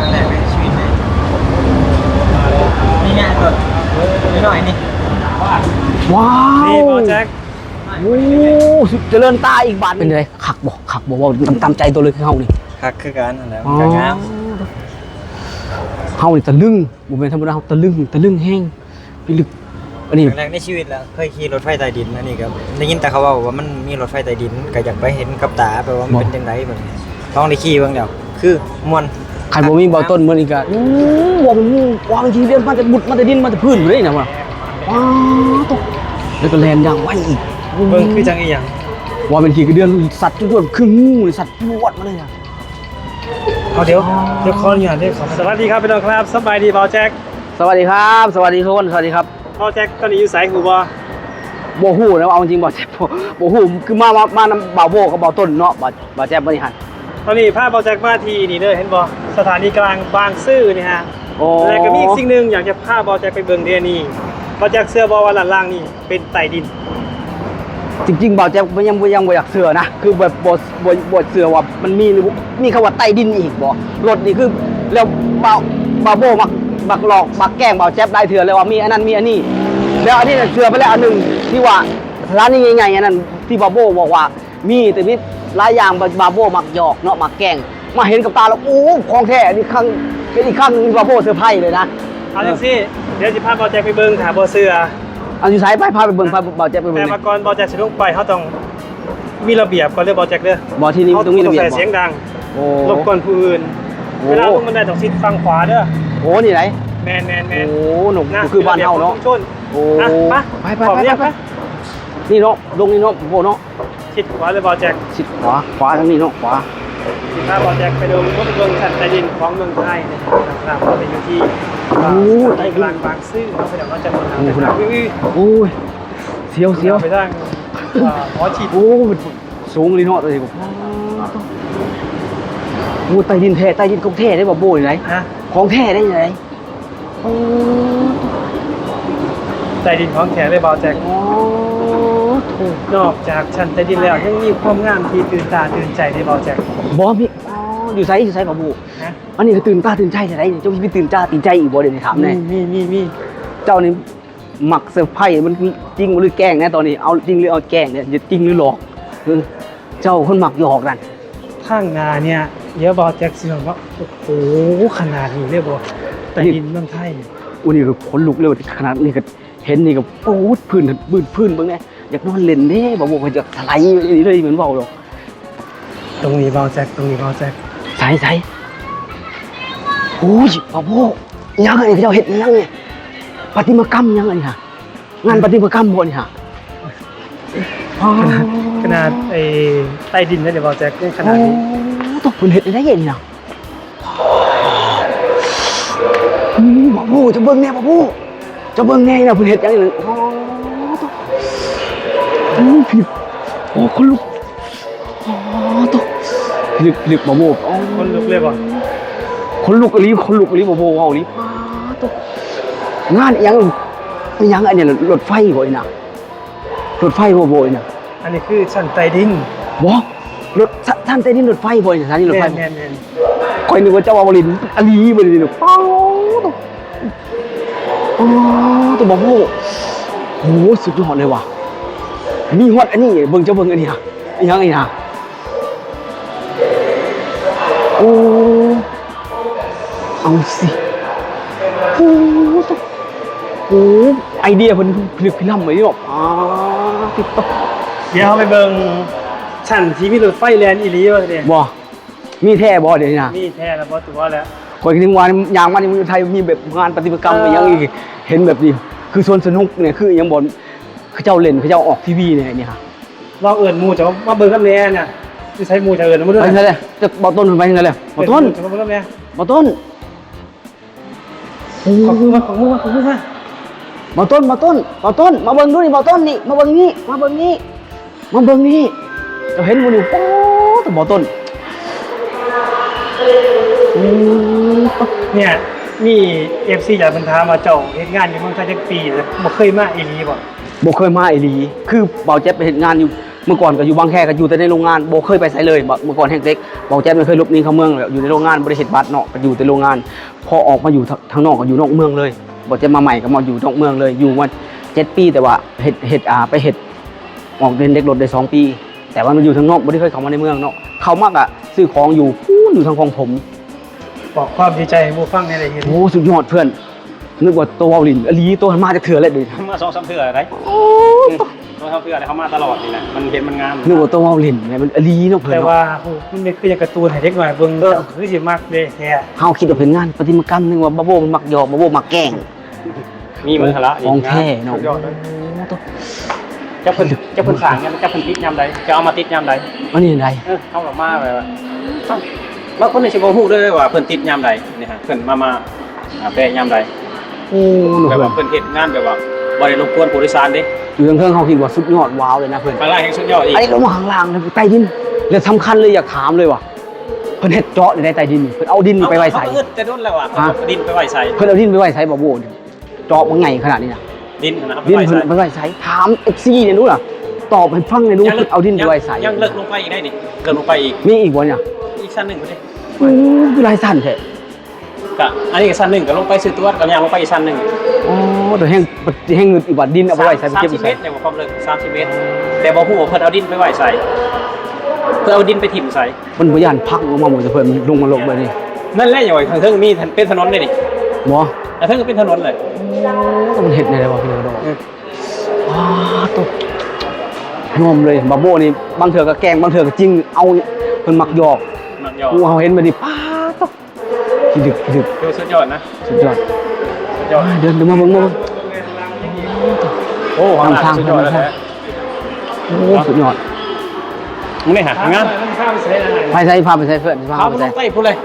ครั้งแรกในชีวิตเลยนี่ไงกดนิดหน่อยนี่ว้าวนี่บอแจ็คโอ้สุดเจริญตาอีกบาทเป็นไงขักบ่ขักบ่ว่าตามใจตัวเลยคือเฮานี่คักคือกันนั่นแหละอ๋อกงามเฮานี่ตะลึงบ่แม่นธรรมดาเฮาตะลึงตะลึงแห้งพิลึกอันนี้ครั้งแรกในชีวิตแล้วเคยขี่รถไฟใต้ดินอันนี้ครับได้ยินแต่เขาว่าว่ามันมีรถไฟใต้ดินก็อยากไปเห็นกับตาไปว่ามันเป็นยังไงแบบนี้ลองได้ขี่เบ้างเดี๋ยวคือม่วน คันบ่มีเบาต้นมื้อนี้ก็อู้ว่ามันว่ามันทีเดียวมาแต่บุดมาแต่ดินมาแต่พื้นอยู่เลยนะว่าว้าวตกแล้วก็แล่นอย่างไวอีกเบิ่งคือจังอีหยังว่าเป็นขี่กระเดือนสัตว์จวดๆครึ่งงูเลยสัตว์จวดมาเลยอะเอาเดี๋ยวเดี๋ยวขออนุญาตเด้อครับสวัสดีครับพี่น้องครับสบายดีบอแจ็คสวัสดีครับ สวัสดีทุกคนสวัสดีครับบอแจ็คตอนนี้อยู่ไสหูบ่โบฮู้นะเอาจริงบ่แจ๊บโบฮู้คือมามามานํบ่าวโบกับบ่าวต้นเนาะบ่บ่แจ๊บบริหาร ตอนนี้พาบอแจ็คมาที่นี่เด้อเห็นบ่สถานีกลางบางซื่อนี่ฮะโอ้แล้วก็มีอีกสิ่งหนึงอยากจะพาบอแจ็คไปเบิ่งเดือนนี้บอแจ็คเสื้อบอว่าหลังล่างนี่เป็นไต่ดิน จริงๆบ่าวแจ๊บบ่ยังบ่ยังบ่อยากเสือนะคือแบบบ่บ่บ่เสือว่ามันมีมีคำว่าใต้ดินอีกบ่รถนี่คือแล้วบ่าวบ่าวโบมักมักหลอกมักแกล้งบ่าวแจ๊บได้เถื่อเลยว่ามีอันนั้นมีอันนี้แล้วอันนี้น่ะเสือไปแล้วอันหนึงที่ว่าร้านนี้ใหญ่ๆอันนั้นที่บ่าวโบบอกว่ามีแต่มี หลายอย่างบ่าวโบมักหยอกเนาะมักแกล้งมาเห็นกับตาแล้วโอ้ของแท้อันนี้ครั้งเป็นอีกครั้งหนึ่งที่บ่าวโบเซอร์ไพรส์เลยนะเอาจังซี่เดี๋ยวสิพาบอแจ็คไปเบิ่งถาบ่เสื้ออันที่สายไปพาไปเบิ่งพาบ่าวแจ๊บไปเบิ่แต่งมาก่อนบอแจ็คสิลงไปเขาต้องมีระเบียบก่อนเด้อบอแจ็คเด้อบ่ที่นี่เขาต้องมีระเบียบใส่บ่เสียงดังโอ้รบกวนผู้อื่นโอ้เวลาลงบันไดต้องชิดฝั่งขวาเด้อโอ้นี่ไหนแมนแมนแมโอ้นหนุ่มคือบ้านเฮาเนาะชนโอ้อะไปไปไปขอไปเรียกไปไปนี่เนาะลงนี่เนาะโบเนาะ ชิดขวาเลยบอลแจ็คชิดขวาขวาทางนี้เนาะขวาถ้าบอลแจ็คไปดูรถเมืองชั้นใต้ดินของเมืองไทยนะครับเราไปอยู่ที่โอ้ใต้กลางบางซื่อเราไปเดี๋ยวเราจะมาโอ้คุณทาอะงวิวโอ้ยเสียวเสียวไปทางอ่าหอฉีดโอ้ยสูงเลยเนาะตัวนี้ผมโอ้ใต้ดินแท้ใต้ดินของแท้ได้บ่โบยไหนนะของแท้ได้ยังไงโอ้ใต้ดินของแขนเลยบอลแจ็คโหถูก นอกจากชั้นใต้ดินแล้วยังมีความงามที่ตื่นตาตื่นใจในบอลแจ็คบอมีอ๋ออยู่ไสอยู่ไสบ่โบนะอันนี้ก็ตื่นตาตื่นใจจะได้เจ้ามีตื่นตาตื่นใจอีกบ่เดี๋ยวนี้ถามแน่มีมีมีเจ้านี่หมักเซอร์ไพรส์มันจริงหรือแกล้งแน่ตอนนี้เอาจริงหรือเอาแกล้งเนี่ยจะจริงหรือหลอกเออเจ้าคนหมักหยอกนั่นข้างหนาเนี่ยเยอะบอลแจ็คสิบอกว่าโอ้โหขนาดนี้เลยบอใต้ดินเมืองไทยอุ้ยนี่ก็ขนลุกเลยว่าขนาดนี้ก็เห็นนี่ก็โอ้ยพื้นพื้นพื้นเบิ่งไง อยากนอนเล่นเด้บ่บอกว่าจะถลายอย่างนี้เลยเหมือนเบาหรอกตรงนี้บอลแจ็คตรงนี้บอลแจ็คใส่ใส่โอ้ยบ่โบยังไงเจ้าเฮ็ดยังไงปฏิมากรรมยังไงฮะงานปฏิมากรรมบ่นี่ฮะอ๋อขนาดไอ้ใต้ดินนั่นเดี๋ยวบอลแจ็คยังขนาดนี้โอ้ตกพื้นเฮ็ดได้ยังนี่นะอืมบ่โบจะเบิ่งแน่บ่โบจะเบิ่งแน่นะเพิ่นเฮ็ดจังนี่อ๋อตกโอ้ พี่โอ้คนลุกอ๋อตกลึกลึกบ่โบอ๋อคนลุกเลยบอลคนลุกอีหลีคนลุกอีหลีบ่โบเว้าอีหลีอ๋อตกงานอีหยังอีหยังอันเนี้ยรถไฟบ่อีน่ะรถไฟบ่โบอีน่ะอันนี้คือชั้นใต้ดินบ่รถท่านใต้ดินรถไฟบ่อีน่ะท่านนี่รถแมไฟนแมนแมนคอยนึกว่าเจ้าอาวลินอลีบ่ได้นี่ป้าวอ๋อตัวบ่โหโหสุดยอดเลยว่ะ มีฮอดอันนี้เบิ่งเจ้าเบิ่งอันนี้ฮะอีหยังอีหยังโอ้เอาสิโอ้ตัวโอ้ไอเดียเพิ่นพลึกพล่ำไว้เนาะอ่าติดต่อเดี๋ยวเราไปเบิ่งชั้นที่มีรถไฟแลนอีหลีวะเนี่ยบ่มีแท้บ่เดี๋ยวนี้นะนี่แท้แล้วบอตัวแล้วคนที่วานยางมันในเมืองไทยมีแบบงานปฏิบัติกรรมเอออะไรอย่างอีกเห็นแบบนี้คือส่วนสนุกเนี่ยคือยังบอล เขาเจ้าเล่นเขาเจ้าออกทีวีเนี่ยเนี่ยฮะเราเอิญมูจะมาเบิ่งกับแน่เนี่ยจะใช้มูจะเอิญมาด้วไปยนั่นเลยจะบอต้นไปนั่นเลยบอต้นจะมาเบิ่งกับแน่บอต้นโอ้ขอบคุณมากขอบคุณมากขอบคุณมากบอต้นบอต้นบอต้น มาเบิ่งดูนี่บอต้นนี่มาเบิ่งนี่มาเบิ่งนี่มาเบิ่งนี่เราเห็นมันอยู่โอ้แต่บอต้นอืมเนี่ยมีเอฟซีอยากเป็นทามมาเจ้าเฮ็ดงานอยู่เมืองไทยจักปีแล้วบ่เคยมาอีหลีบ่ บ่เคยมาอีหลีคือเบาแจ๊บไปเห็นงานอยู่เมื่อก่อนก็อยู่บางแคก็อยู่แต่ในโรงงานบ่เคยไปไสเลยบ่เมื่อก่อนแห่งเล็กบอกแจ๊บไม่เคยหลบหนีเข้าเมืองเลยอยู่ในโรงงานบ่ได้เฮ็ดบัตรเนาะก็อยู่แต่โรงงาน พอออกมาอยู่ทางนอกก็อยู่นอกเมืองเลยบ่จะมาใหม่ก็มาอยู่นอกเมืองเลยอยู่มาเจ็ดปีแต่ว่าเฮ็ดเฮ็ดอ่าไปเฮ็ดออกเรียนเด็กรถได้สองปี แต่ว่ามันอยู่ทางนอกบ่ได้เคยเข้ามาในเมืองเนาะเข้ามากอะซื้อของอยู่พูนอยู่ทางของผม บอกความดีใจให้หมู่ฟังในได้เห็น โอ้สุดยอดเพื่อน นึกว่าตัวเวาลินอลีตัวมันมาจากเถื่อเลยดิมาสองสามเทื่ออะไรสองสามเทื่ออะไรเขามาตลอดนี่แหละมันเห็นมันงามนึกว่าตัวเวาลินเนี่ยมันอลีเนาะเพื่อนแต่เนาะว่าโอ้มันเป็นคืออย่างการ์ตูนให้เด็กหน่อยเบิ่งคือสิมักเด้แท้เฮาคิดว่าเป็นงานประติมากรรมนึกว่าบาโบมันมักหยอกบาโบมักแกล้งมีมือหละของแท้เนาะเจ้าเพิ่นเจ้าเพิ่นสั่งกันเจ้าเพิ่นติดยามใดจะเอามาติดยามใดอันนี้ไดเออเข้ากับมาแบบว่าเอ้าบางคนในชิบฮู้เลยว่าเพิ่นติดยามใดนี่ฮะเพิ่นมามาอ่าแปะยามใด โอ้หนูแบบเพื่อว่านเพิ่นเฮ็ดงานแบบว่าบ่ได้รบกวนผู้โดยสารเด้อยู่ทางเครื่องเฮาคิดว่าสุดยอดว้าวเลยนะเพื่อนข้างล่างแห่งสุดยอดอีกอันนี้ลงมาข้างล่างเลยใต้ดินแล้วสำคัญเลยอยากถามเลยว่าเพิ่นเฮ็ดเจาะในใต้ดินเพิ่นเอาดินไปไว้ใส่เอาเอาแต่โดนแล้วอะฮะเอาดินไปไว้ใส่เพิ่นเอาดินไปไว้ใส่บาโบนี่เจาะว่าไงขนาดนี้นะดินนะเอาไปดินไว้เพิ่นใส่ไปไว้ใส่ถาม FC เนี่ยรู้ล่ะตอบให้ฟังเลยรู้เพิ่นเอาดินไปไว้ใส่ยังเลิกลงไปอีกได้นี่เลิกลงไปอีกมีอีกบ่เนี่ยอีกชั้นหนึงพุ่นเด้โอ้คือลายสั่นแท้ กะอันนี้ก็ชั้นหนึงก็ลงไปซื้อตัวก็ยังลงไปอีกชั้นหนึงอ๋อแต่แห้งแห้งเงินอีกว่าดินเอาไปไว้ใส่ไปสามเก็บสิอีบกเมใส่ตรเนี่ยว่าความลึกสามสิบเมตร แต่บ่ฮู้ว่าเพิ่นเอาดินไปไว้ใส่เพื่อเอาดินไปถิ่มใส่มันบ่ย่านพักลงมาหมดจะเพิ่นมันลงมาลงไปนี่นั่นแหละอย่างว่าทางเทิงมีเป็นถนนเลยดิบ่ทางเทิงก็เป็นถนนเลยมันเฮ็ดได้บ่พี่น้องดอกอ้าตกยอมเลยบาโบนี่บางเทื่อก็แกล้งบางเทื่อก็จริงเอาเพิ่นมักหยอกมันยอดกูเฮาเห็นบัดนี้ป้าตกขี้ ดึกขี้ดึกคือสุดยอดนะสุดยอดสุดยอดเดินเดินมาเบิ่งมาเบิ่งโอ้ข้างหลังทางสุดยอดเลยทางนะโอ้สุดยอดมึงได้หาทางงานมันข้ามไปใช้อะไรไปใส่พาไปใส่เพื่อนพาพาไปไปลใส่งใต้พุ่นเลย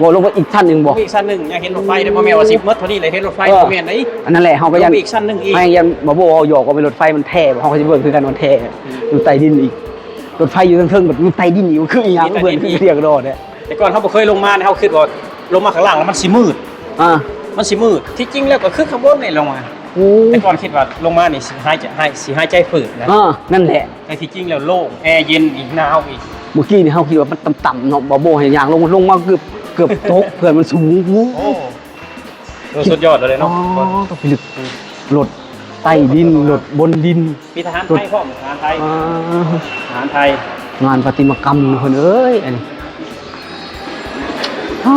บ่ลงไปอีกชั้นหนึงบ่ลงอีกชั้นหนึงอยากเห็นรถไฟได้บ่แม่นว่า10เมตรเท่านี้เลยเห็นรถไฟเออบ่แม่นไหนอันนั้นแหละเฮาก็ลยังนไปอีกชั้นหนึงอีกไม่ยันบาโบเอาหยอกเอาไปรถไฟมันแท้เฮาก็สิเบิ่งคือกันมันแท้อยู่ใต้ดินอีกรถไฟอยู่เทิงๆแบบอยู่ใต้ดินอีกมันคืออีหยังเพิ่นคือเรียกโดดเนี่ยแต่ก่อนเขาบ่เคยลงมาเนี่ยเขาคิดว่า ลงมาข้างล่างแล้วมันสิมืด อ่ามันสิมืด ที่จริงแล้วก็คือข้างบนนี่ลงมา โอ้แต่ก่อนคิดว่าลงมานี่สิหายใจให้สิหายใจฝืดนะ อ่านั่นแหละ แต่ที่จริงแล้วโล่งแอร์เย็นอีกหนาวอีก เมื่อกี้นี่เฮาคิดว่ามันต่ำๆเนาะบ่โบเห็นอย่างลงลงมาเกือบเกือบตก เพื่อนมันสูงโอ้โอ้เออสุดยอดเลยอ๋อเนาะต้องไปลึกรถใต้ดินรถบนดินมีทหารไทยพร้อมทหารไทยอ่าทหารไทย งานประติมากรรมเพิ่นเอ้ยอันนี้ อ๋อ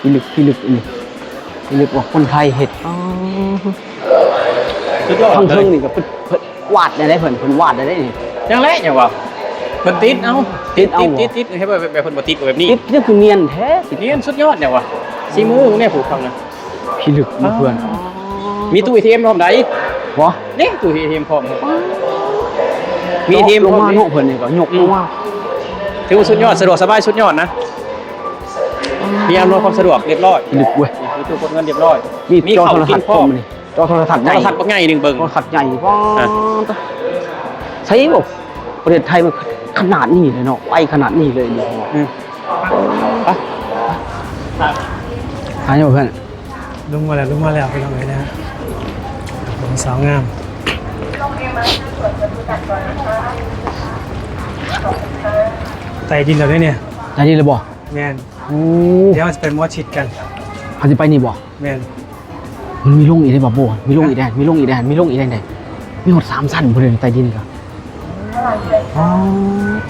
พี่ลึกพี่ลึกอันนี้พี่ลึกว่าคนไทยเฮ็ดอ๋อสุดยอดทั้งเลเทิงยนี่ก็เพิ่นเพิ่นวาดได้ได้เพิ่นเพิ่นวาดได้ได้นี่ยังแรกอย่างว่าเพิ่นติดเอ้าติดเอาติดติดติดให้แบบแบบเพิ่นบ่ติดแบบนี้ติดนี่คือเนียนแท้ติดนี่สุดยอดเนี่ยว่ะซีมูเนี่ยผูกฟังนะพี่ลึกนะเพื่อนมีตู้ ATM พร้อมไดบ่นี่ตู้ ATM พร้อมครับมี ATM ลงพร้อมมานี่เนาะเพิ่นนี่ก็ยกลงมาถือว่าสุดยอดสะดวกสบายสุดยอดนะ มีอำนวยความสะดวกเรียบร้อยลึกเว้ยมีตู้กดเงินเรียบร้อย มีมีจอข้าวโทรกิทัศนน์พร้อมนี่จอโทรทัศน์โทใหญ่รทัศน์บ่ง่ายหนึงเบิ่ง โทรทัศน์ใหญ่ว้าอะวใช่บ่ประเทศไทยมันขนาดนี้เลยเนาะไปขนาดนี้เลยนี่อืมไปหายบ่เพื่อนลงมาแล้วลงมาแล้วไปลงเลยนะฮะลงสาวงามไต่ดินเราด้วยเนี่ยได้นี่เลยบ่แมน โอ้เดี๋ยวเราจะไปมอชิดกันเขาสิไปนี่บ่แมนมันมีลงอีกได้บ่บ่มีลงอีกแดนมีลงอีกแดนมีลงอีกแดนได้มีหดสามสั้นบ่เลยใต้ดินก็อ๋อ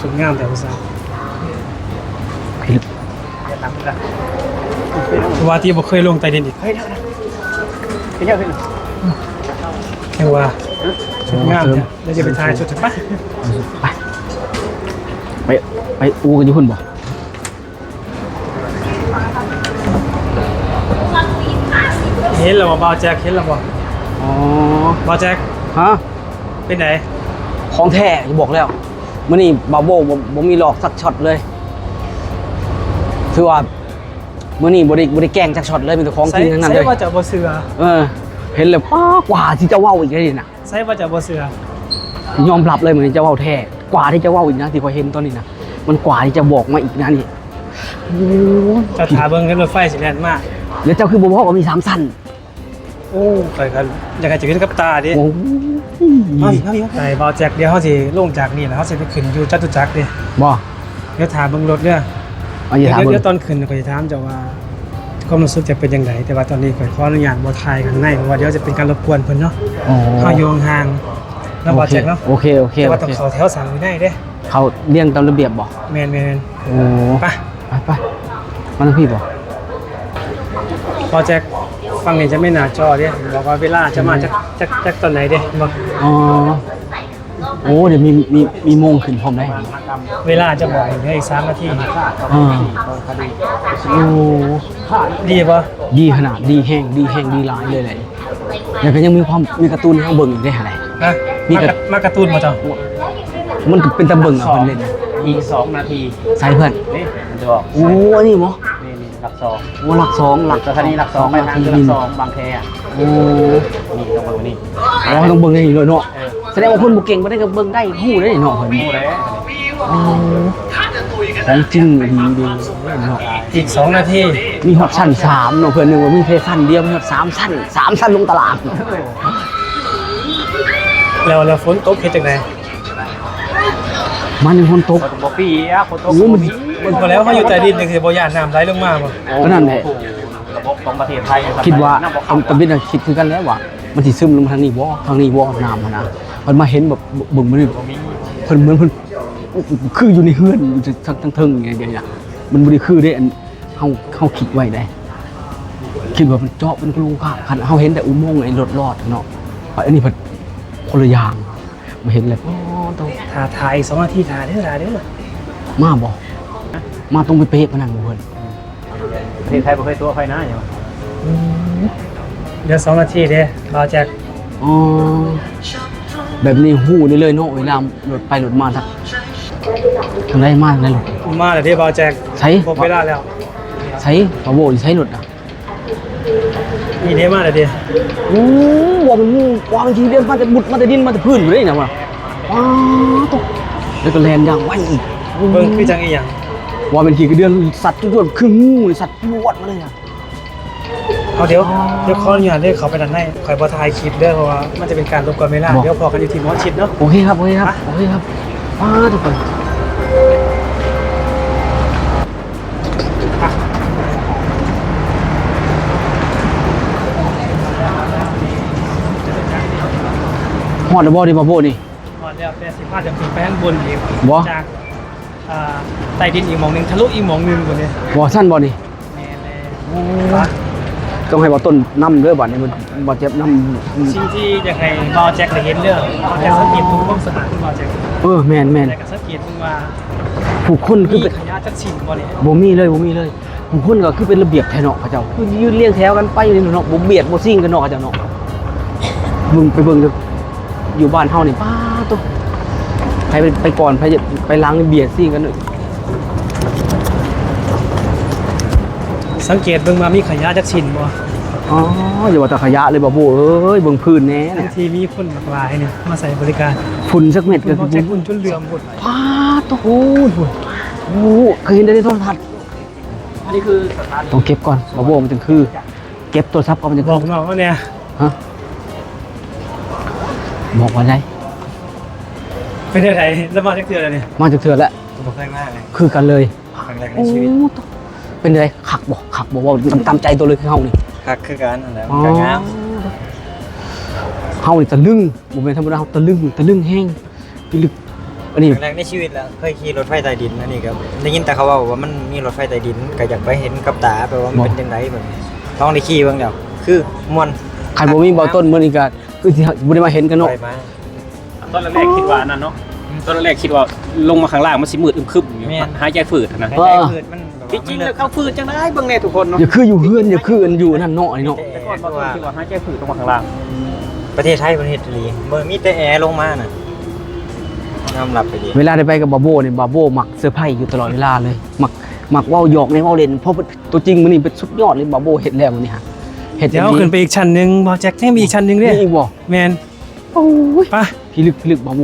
สวยงามแต่ภาษาพี่ลึกว่าที่บ่เคยลงไต่ดินอีกเฮ้ยเดี๋ยวเดี๋ยวเดี๋ยวแค่ว่าสวยงามเนี่ยเราจะไปถ่ายชุดปะไปไปไปอูกันอยู่พุ่นบ่ เห็นแล้วบ่บ่าวแจ็คเห็นแล้วบ่อ๋อบ่าวแจ็คฮะเป็นไหนของแท้ที่บอกแล้วมื่อนี้บาโบบ่บ่มีหลอกสักช็อตเลยคือว่ามื่อนี้บ่ได้บ่ได้แกล้งจักช็อตเลยมีแต่ของจริงทั้งนั้นเลใส่ยว่าจะบ่เสือเออเห็นเลยป้ากว่าที่จะเว้าอีกเลยนะใส่ว่าจะบ่เสือยอมรับเลยเหมือนจะเว้าแท้กว่าที่จะเว้าอีกนะที่พอเห็นตอนนี้นะมันกว่าที่จะบอกมาอีกนะนี่โอ้จะถาเบิ่งกันรถไฟสิแล่นมากแล้วเจ้าคือบ่บอกว่ามีสามสั้น โอ้ไปกันอยากให้จะขึ้นกับตาดิโอ้เอายอีกเอาอีกไปเบาแจ็คเดี๋ยวเขาสิลงจากนี่แล้วเขาสิไปขึ้นอยู่จตุจักรดิบ่เดี๋ยวถามเบิ่งรถเนี่ยเอาอย่าเดี๋ยวถามเดี๋ยวเบิ่เดี๋งยวตอนขึ้นก็จะถามเจ้าว่าความรู้สึกจะเป็นยังไงแต่ว่าตอนนี้ข่อยขออนุญาตบ่ถ่ายข้างในเพราะว่าเดี๋ยวจะเป็นการรบกวนเพิ่นเนาะโอ้เฮาอยู่ห่างๆแล้วเบาแจ็คเนาะโอเคโอเคแต่โอว่าต้องเคเข้าแถวสั่งวินัยเด้เขาเลี้ยงตามระเบียบบ่แม่นๆโอ้ๆไปไปไปมันพี่บ่เบาแจ็ค ฟังนี่จะไม่หน้าจอเด้บอกว่าเวลาจะมาจากจากจากตอนไหนเด้บอกอ๋อโอ้เดี๋ยวมีมีมีโมงขึ้นพร้อมได้เวลาจะบอกเหลืออีก3นาทีอ่าโอ้ดีบ่ดีขนาดดีแห้งดีแห้งดีหลายเลยเลยแล้วก็ยังมีความมีการ์ตูนให้เราเบิ่งอีกได้อะไรฮะมีมากระมากระตุ้นบ่เจ้ามันก็เป็นตะเบิ่งอะเพิ่นเล่นนะอีกสองนาทีใส่เพื่อนนี่มันจะบอกโอ้อันนี้บ่นี่นี่ หลักสองโอ้หลักสองหลักสถานีหลักสองไปทางคือหลักสองบางแคอะโอ้นี่ต้องเบิ่งนี่อ๋อต้องเบิ่งให้เลยเนาะเออแสดงว่าคนบ่เก่งบ่ได้ก็เบิ่งได้ฮู้ได้เนาะเพิ่นพูดแล้วโอ้ของจริงดีดีเนาะอีก2นาทีมีฮอตชั้น3เนาะเพิ่นนึกว่ามีแค่ชั้นเดียวมีฮอต3ชั้น3ชั้นลงตลาดแล้วแล้วฝนตกเฮ็ดจังได๋มันเป็นคนตกคนบอกปีอะคนโตโอ้มั นมันพอแล้วเขาอยู่ใต้ดินจังสิบ่ย่านน้ำไหลลงมาบ่ก็นั่นแหละ ระบบของประเทศไทยคิดว่าน้ำบอกตำตำบิดน่ะคิดคือกันแล้วว่า มันสิซึมลงมาทางนี้บ่ทางนี้บ่น้ำหั้นนะมันมาเห็นแบบเบิ่งมันนี่เพิ่นเหมือนเพิ่นคืออยู่ในเฮือนอยู่ทั้งทั้งเทิงไงเดี๋ยวนี้มันบ่ได้คือได้อันเฮาเฮาคิดไว้ได้ คิดว่ามันเจาะเป็นกลูค่ะคันเฮาเห็นแต่อุโมงค์ไอ้รถรอดเนาะอันนี้เพิ่นคนละอย่างมาเห็นเลย อ๋อต้องถ่าถ่ายอีก2นาทีถ่าเด้อถ่าเด้อมาบ่ มาตรงไปเป๊ะพนันเพิ่นประเทศไทยบ่เคยตัวไฟนะอย่างเดี๋ยว2นาทีเด้รอแจ็คอ๋อแบบนี้ฮู้ได้เลยเนาะเวลารถไปรถมาทักทางใดมาทางใดรถมาแล้วเด้บอแจ็คใช้ครบเวลาแล้ว ใช้ปะโบใช้รถอะนี่เด้มาแล้วเด้โอ้ว่ามันงูกวางทีเดียวมาแต่บุดมาแต่ดินมาแต่พื้นอยู่เลยนะว่ะว้าตกแล้วก็แลนยางไวอีกเบิ่งคือจังอีหยัง ว่าเป็นขี่กระเดือนสัตว์จวนๆคืองูเลยสัตว์ปวดมาเลยอะเอาเดี๋ยวเดี๋ยวขออนุญาตเด้อเขาไปด้านในขอยบ่ถ่ายคลิปเด้อเพราะว่ามันจะเป็นการรบกวนเวลาเดี๋ยวพอกันอยู่ที่หมอชิดเนาะโอเคครับโอเคครับโอเคครับว้าวทุกคนฮอดแล้วบ่ดิบาโบนี่หมดแล้วแต่สิพาจะขึ้นไปข้างบนอีกบ่จาก อ่าใต้ดินอีกหม่องหนึงทะลุอีกหม่องหนึงกว่านี้บ่สั้นบ่นี่แม่เลย ต้องให้บ่ต้นนำเด้อบัดนี้มันบ่เจ็บนำสิ่งที่อยากให้บอแจ็คได้เห็นเรื่องบอแจ็คสังเกตทุกความสะอาดของบอแจ็คเออแม่นแม่นแต่ก็สังเกตถึงว่าผู้คนคือมีเป็นขยะจักชิ้นบ่เนี่ยบ่มีเลยบ่มีเลยผู้คนก็คือเป็นระเบียบแท้เนาะเขาเจ้าคือยืนเรียงแถวกันไปนี่เนาะบ่เบียดบ่ซิ่งกันเนาะเขาเจ้าเนาะมึงไปเบิ่งเด้ออยู่บ้านเฮานี่ป้าตุ๊ ใครไปไปก่อนใครจะไปล้างนี่เบียดซิ่งกันเนอะสังเกตเบิ่งมามีขยะจักชิ้นบ่อ๋ออย่าว่าแต่ขยะเลยบ่โบเอ้ยเบิ่งพื้นแหน่บาเนี่งยทีมีคนหลากหลายเนี่ยมาใส่บริการฝุ่นสักเม็ดก็บอคือแจ็คอุ่นจนเหลื่อมหมดป้าตุ๊โอ้ยฝุ่นโอ้เคยเห็นได้ในโทรทัศน์อันนี้คือสถานต้องเก็บก่อนบ่โบมันจึงคือ เก็บโทรศัพท์ก่อนมันจะบอกน้องว่าเนี่ยฮะบอกว่าไง เป็นอะไรแล้วมาจากเทืออะไรเนี่ยมาจากเถื่อนแล้วผมครั้งแรกเลยคือกันเลยครั้งแรกในโอ้ชีวิตเป็นไงขักบอกขักบอกว่าตามใจตัวเลยคือเฮานี่คักคือกันนั่นแหละอ๋อมันก็งาม เฮานี่ตะลึงบ่แม่นธรรมดาเฮาตะลึงตะลึงแห้งพิลึกอันนี้ ครั้งแรกในชีวิตแล้วเคยขี่รถไฟใต้ดินอันนี้ครับได้ยินแต่เขาเว่าว่ามันมีรถไฟใต้ดินก็อยากไปเห็นกับตาไปว่ามันเป็นยังไงแบบนี้ลองได้ขี่เบ้างเดี๋ยวคือม่วน คันบ่มีเบาต้นมื้อนี้ก็คือสิบ่ได้มาเห็นกันเนาะ ไปมา ตอนแรกๆคิดว่านั่นเนาะตอนแรกๆคิดว่าลงมาข้างล่างมันสิมืดอึมครึมอยู่หายใจฝืดนะหายใจพืดมันแบบจว่าริงๆมันแล้วเขาฝืดจังได๋เบิ่งแน่ทุกคนเนาะอย่าคืออยู่เฮือนอย่าคืออันอยู่นั่นเนาะนี่เนาะแต่ก่อนบ่คิดว่าหายใจฝืดลงมาข้างล่างประเทศไทยประเทศลีเมื่อมีแต่แอร์ลงมาน่ะยอมรับไปดีเวลาได้ไปกับบาโบเนี่ยบาโบมักเซอร์ไพรส์อยู่ตลอดเวลาเลยมักมักเว้าหยอกในเว้าเล่นเพราะตัวจริงมื้อนี้เป็นสุดยอดเลยบาโบเฮ็ดแล้วมื้อนี้ฮะเฮ็ดเดี๋ยวขึ้นไปอีกชั้นหนึงบอแจ็คแท่งมีอีกชั้นหนึงเด้นี่อีกบ่แมน โอ้ยไปพี่ลึกพี่ลึกบาโบ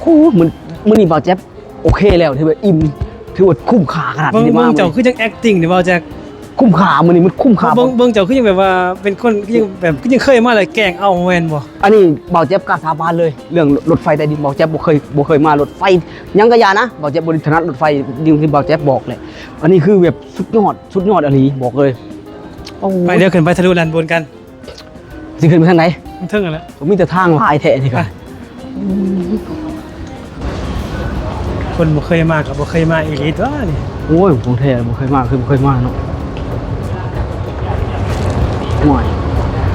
โอ้เหมือนมื้อนี้บาแจ๊บโอเคแล้วถือว่าอิ่มถือว่าคุ้มค่าขนาดเบิ่งนี้เบิ่มางกเจ้าคือจัง acting นี่บอแจ็คคุ้มค่ามื้อนี้มันคุ้มค่าเบิ่งเบิ่งเจ้าคือยังแบบว่าเป็นคนคือยังแบบคือยังเคยมาเลยแกล้งเอาแม่นบ่อันนี้เบาเจ็บกล้าสาบานเลย เรื่องรถไฟใต้ดินเบาเจ็บบ่เคยบ่เคยมารถไฟยังกะยานะเบาเจ็บบ่ได้ถนัดรถไฟดิ่งที่เบาเจ็บบอกเลยอันนี้คือแบบสุดยอดสุดยอดอะลีบอกเลยโอ้ไปเดี๋ยวขึ้นไปทะลุด้านบนกัน สิขึ้นไปทางไหนมันถึงแล้วผมมีแต่ทางลายแท้นี่ครับคนบ่เคยมากับบ่เคยมาอีหลีตัวนี่โอ้ยผมแท้บ่เคยมาคือบ่เคยมาเนาะห่วย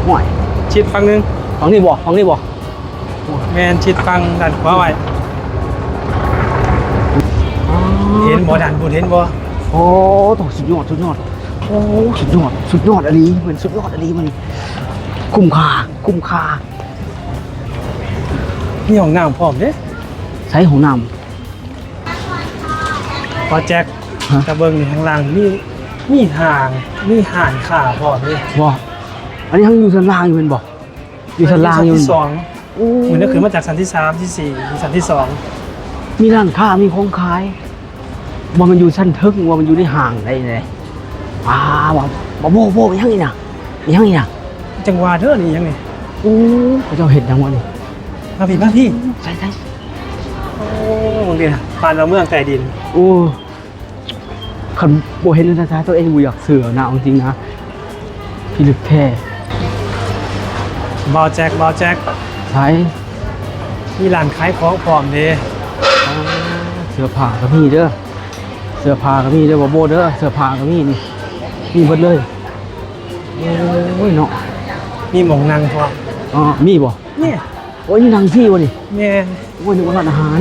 ห่วยชิดฝั่งหนึงฟังนี่บ่ฟังนี่บ่แม่นชิดฝั่งด้านขวาไว้เห็นบ่ด้านบนเห็นบ่โอ้ต้องสุดยอดสุดยอดโอ้สุดยอดสุดยอดอะลีเหมือนสุดยอดอะลีมัน คุ้มค่าคุ้มค่ามีห้องน้ำพร้อมเด้ใช้ของน้พอแจ็คฮะ ตะเบิงนี่ข้างล่างมีมีห่างมีห่านขาพร้อมเด้ำบ่อันนี้ยังอยู่ชั้นล่างอยู่เป็นบ่อยู่ชั้นล่างอยู่ที่สองโอ้เหมือนนึกขึ้นมาจากชั้นที่สามที่สี่ชั้นที่สองมีร้านค้ามีของขายว่ามันอยู่ชั้นทึกว่ามันอยู่ในห้างได้เลยอ่าบ่บ่โบโบยังอีน่ะยังอีน่ะ จังหวะเด้อนี่ยังไงโอ้เขาเจ้าเห็นยังวะนี่มาพี่มาพี่ใช่ใช่โอ้เนี่ยผ่านเราเมืองใต้ดิน โอ้คันโบเห็นในท้ายๆตัวเองบูอยากเสือนะเอาจริงนะพี่ลึกแท้บอแจ็คบอแจ็คใช้มีร้านขายของพร้อมเด้เสื้อผ้ากับพี่เด้อเสื้อผ้ากับพี่เด้อบ่โบเด้อเสื้อผ้ากับพี่นี่มีหมดเลยโอ้ยเนาะ มีหมองนางพร้อมอ๋อมีบ่เนี่ยโอ้ยนี่นางพี่วะนี่แม่นโอ้ยนึกว่าร้านอาหาร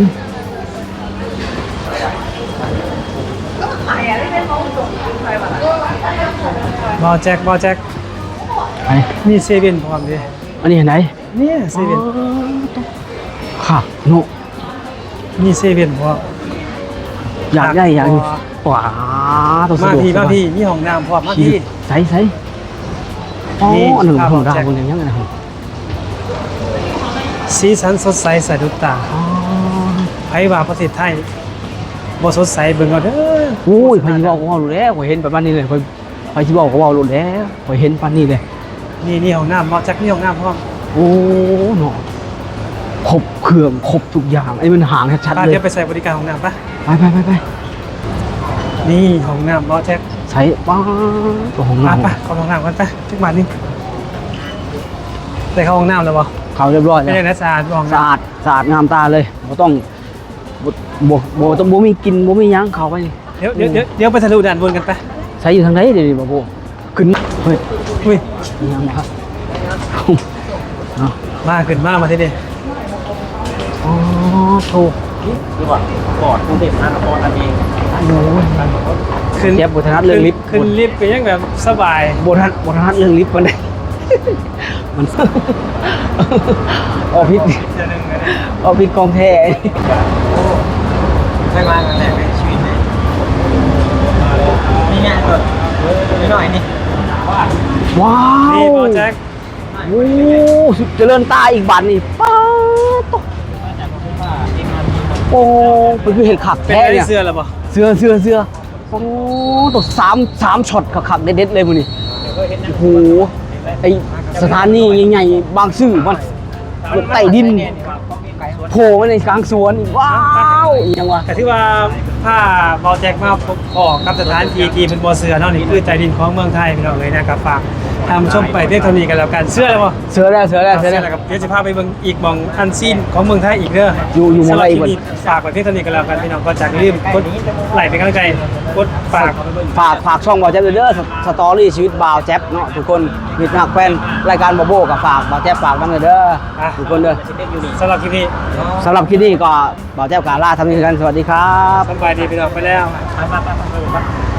บอแจ็คบอแจ็คไปมีเซเว่นพร้อมเด้อันนี้เห็นไหนเนี่ยเซเว่นค่ะโนมีเซเว่นพร้อมอยากได้อยากอ๋ว้าตัวสะมาดวกพี่สมาบายพี่มีห้องน้ำพร้อมมาพี่พี่ใส่ใส่ อ๋อนี่หนึ่งของดาคนอย่างนี้นะครับสีสันสดใสสะดุดตาไผว่าประเทศไทยบ่สดใสเบิ่งเอาเด้อโอ้ยพายบอกว่ารู้แล้วข่อยเห็นแบบนี้เลยข่อยพายที่บอกว่ารู้แล้วข่อยเห็นปานนี้เลยนี่นี่ห้องน้ำบอจ็คนี่ห้องน้ำพร้อมโอ้เนาะครบเครื่องครบทุกอย่างไอ้มันห่างชัดๆเลยเดี๋ยวไปใส่บริการห้องน้ำปะไปไปไปไปนี่ห้องน้ำบอแจ็ค ใช้ป้าตัวของมาน้ำปะเข้าห้องน้ำกันปะทุกบาทนี่ได้เข้าห้องน้ำแล้วบ่เขาเรียบร้อยไม่แล้วได้นะสะอาดบ่ห้องสะน้อาดสะอาดงามตาเลยบ่ต้องบ่บ่บ่ต้องบ่มีกลินบ่มีหยังเข้าไปนี่ำเดี๋ยวเดี๋ยวเดี๋ยวเดี๋ยวไปทะลุด่านบนกันปะใช้อยู่ทางไหนเดี๋ยวนี้บ่โบขึ้นเฮ้ยอุ้ยมีหยังบ่ครับเนาะมาขึ้นมามาที่นี่อ๋อโถคือว่าปอดกรุงเทพมหานครนั่นเองโอ้ย ขึ้นเจ็บบ่ถนัดเรื่องลิฟต์ขึ้นลิฟต์ก็ยังแบบสบายบทันบทันเรื่องลิฟต์มันได้มันออพิษเดี๋ยวหนึงนะออพิษกองแท้ใช่มาครั้งแรกในชีวิตเลยนี่ไงก็นิดหน่อยนี่ว้าวนี่บอแจ็คโอ้สุดเจริญตาอีกบันนี่ป้าดตกโอ้เป็นคือเห็นขักเป็นแท้ไงเนี่ยเสื้อแล้วบ่ เสื้อเสื้อเสื้อโอ้ตัวสามสามช็อตขักเด็ดๆเลยมันนี่โอ้โหไอสถานีใหญ่ๆบางซื่อมันรถใต้ดินโผล่มาในกลางสวนว้าวยังวะแต่ที่ว่าผ้าบอลแจ็คมาพบขอกกับสถานที่ที่เป็นบ่อเสือเนาะนี่คือใจดินของเมืองไทยพี่น้องเลยนะครับฝาก ทำชมไปเพียงเท่านี้กันแล้วกันเสื้อแล้วบ่เสือแล้วเสือแล้วเสือแล้ว ครับเดี๋ยวจะพาไปเบิ่งอีกหมองอันซีนของเมืองไทยอีกเด้ออยู่อยู่หม้องใดอีกสำหบ่รับคลิปนี้ฝากไว้เพียงเท่านี้กันแล้วกันพี่น้องก็จากลืมกดไลค์เป็นกำลังใจกดฝาก ฝากฝากช่องบ่าวแจ๊บเด้อสสตอรี่ชีวิตบ่าวแจ๊บเนาะทุกคนมีนักแฟนรายการบ่โบกับฝากบ่าวแจ๊บฝากนำเด้ออะ ทุกคนเด้อสำหรับคลิปนี้สำหรับคลิปนี้ก็บ่าวแจ๊บกาล่าทำนี้กันสวัสดีครับ สบายดีพี่น้องไปแล้วไปไปไปไป